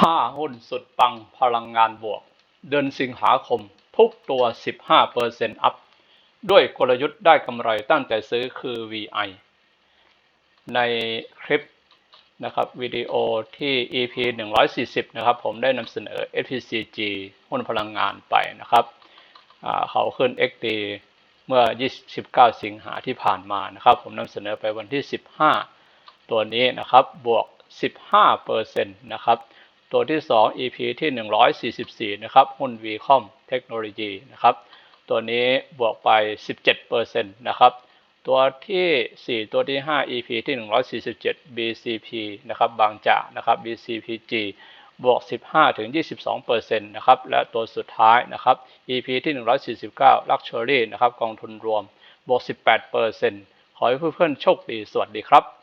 ห้าหุ้นสุดปังพลังงานบวก เดือนสิงหาคม ทุกตัว 15%อัพ ด้วยกลยุทธ์ได้กำไรตั้งใจซื้อคือ VI ในคลิปนะครับวิดีโอที่ EP 140 นะครับ ผมได้นำเสนอ FPCG หุ้นพลังงานไปนะครับ เขาขึ้น XD เมื่อ 29 สิงหาที่ผ่านมานะครับ ผมนำเสนอไปวันที่ 15 ตัวนี้นะครับ บวก 15%นะครับ ตัวที่ 2 EP ที่ 144 นะครับ หุ้น VCOM เทคโนโลยีนะครับ ตัวนี้บวกไป 17%นะครับ ตัวที่ 4 ตัวที่ 5 EP ที่ 147 BCP นะครับ บางจากนะครับ BCPG บวก 15-22%นะครับ และตัวสุดท้ายนะครับ EP ที่ 149 Luxury นะครับ กองทุนรวม บวก 18%ขอให้เพื่อนๆโชคดี สวัสดีครับ